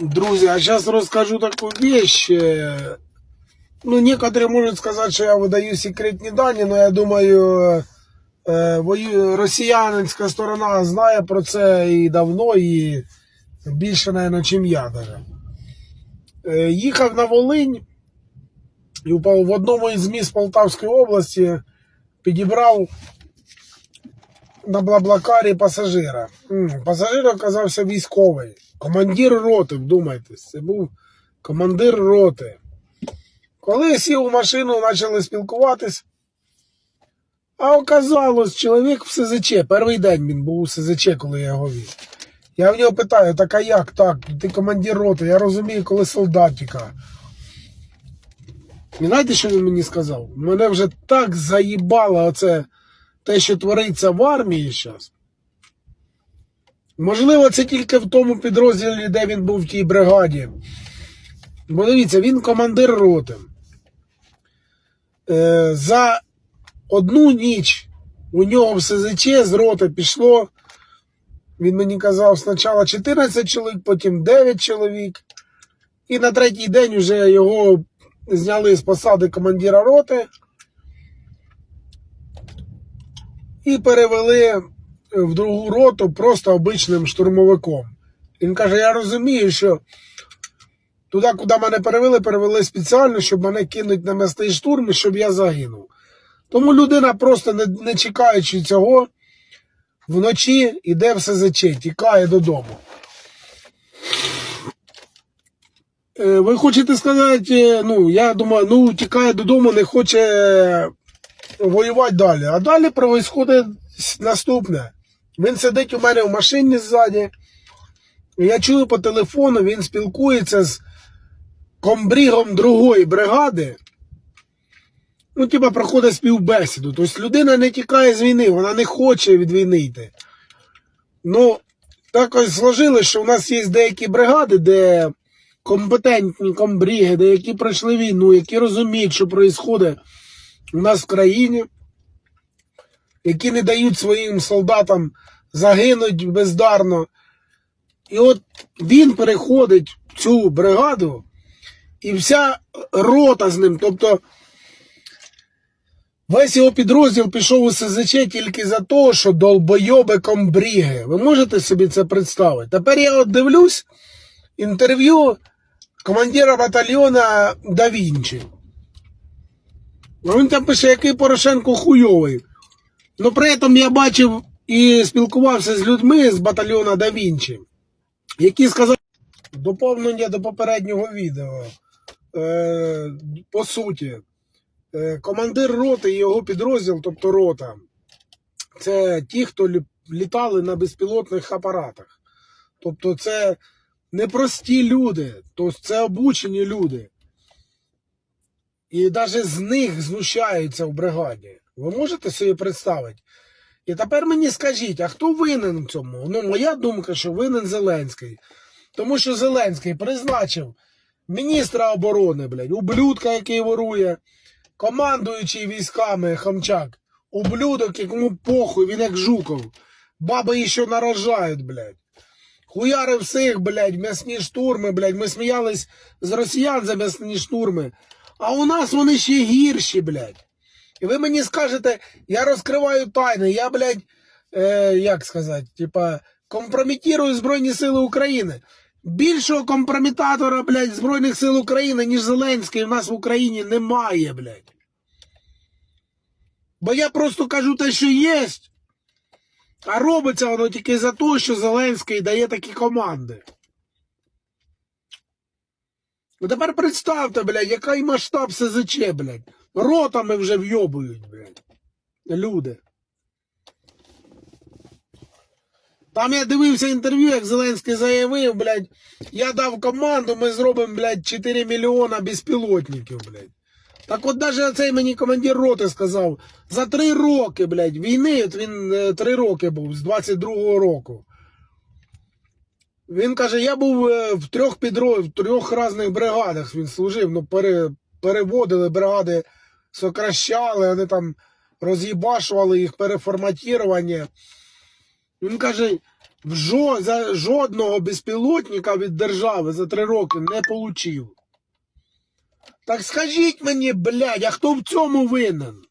Друзі, а зараз розкажу таку вещь. Ну, некоторые можуть сказати, що я видаю секретні дані, але я думаю, е, росіянська сторона знає про це і давно, і більше, мабуть, чим я даже. Е, Їхав на Волинь і в одному із міст Полтавської області підібрав на Блаблакарі пасажира. Пасажир оказався військовий. Командир роти, вдумайтесь, це був командир роти. Коли сів у машину, почали спілкуватись. А оказалось, чоловік в СЗЧ. Перший день він був у СЗЧ, коли я його вів. Я в нього питаю, так а як так? Ти командир роти, я розумію, коли солдат тікає. І знаєте, що він мені сказав? Мене вже так заїбало оце те, що твориться в армії зараз. Можливо, це тільки в тому підрозділі, де він був в тій бригаді. Бо дивіться, він командир роти. Е, за одну ніч у нього в СЗЧ з роти пішло. Він мені казав спочатку 14 чоловік, потім 9 чоловік. І на третій день вже його зняли з посади командира роти і перевели в другу роту просто обичним штурмовиком. Він каже: я розумію, що туди, куди мене перевели, перевели спеціально, щоб мене кинуть на м'ясний штурм і щоб я загинув. Тому людина, просто не, не чекаючи цього, вночі йде в СЗЧ, тікає додому. Е, Ви хочете сказати, е, ну, я думаю, ну, тікає додому, не хоче е, воювати далі. А далі відбувається наступне. Він сидить у мене в машині ззаді. Я чую по телефону, він спілкується з комбрігом другої бригади. Ну, типа, проходить співбесіду. Тобто людина не тікає з війни, вона не хоче від війни йти. Ну, так ось сложилось, що у нас є деякі бригади, де компетентні комбріги, де які пройшли війну, які розуміють, що відбувається у нас в країні, які не дають своїм солдатам загинуть бездарно. І от він переходить в цю бригаду, і вся рота з ним, тобто весь його підрозділ пішов у СЗЧ тільки за те, що долбойоби комбріги. Ви можете собі це представити? Тепер я от дивлюсь інтерв'ю командира батальйона Да Вінчі. Ну, Він там пише, який Порошенко хуйовий. Ну при цьому я бачив і спілкувався з людьми з батальйона Да Вінчі, які сказали доповнення до попереднього відео. Е, по суті, е, командир роти і його підрозділ, тобто рота, це ті, хто літали на безпілотних апаратах. Тобто, це не прості люди, тобто це обучені люди. І навіть з них знущаються в бригаді. Ви можете собі представити? І тепер мені скажіть, а хто винен в цьому? Ну, моя думка, що винен Зеленський. Тому що Зеленський призначив міністра оборони, блядь, ублюдка, який ворує, командуючий військами Хамчак, ублюдок, якому похуй, він як Жуков. Баби ще нарожають, блядь. Хуяри всіх, блядь, м'ясні штурми, блядь. Ми сміялись з росіян за м'ясні штурми. А у нас вони ще гірші, блядь. І ви мені скажете, я розкриваю тайни, я, блядь, е, як сказати, типа, компрометирую Збройні Сили України. Більшого компрометатора, блядь, Збройних сил України, ніж Зеленський, у нас в Україні немає, блядь. Бо я просто кажу те, що є. А робиться воно тільки за те, що Зеленський дає такі команди. Ну тепер представте, блядь, який масштаб СЗЧ, блядь. Ротами вже вйобують, блядь. Люди. Там я дивився інтерв'ю, як Зеленський заявив, блядь, я дав команду, ми зробимо, блядь, 4 мільйона безпілотників, блядь. Так от навіть цей мені командир роти сказав, за три роки, блядь, війни, от він е, три роки був, з 22-го року. Він каже, я був е, в трьох підро... в трьох різних бригадах він служив, ну пере... переводили бригади, сокращали, вони там роз'їбашували їх переформатірування. Він каже, за жодного безпілотника від держави за три роки не получив. Так скажіть мені, блядь, а хто в цьому винен?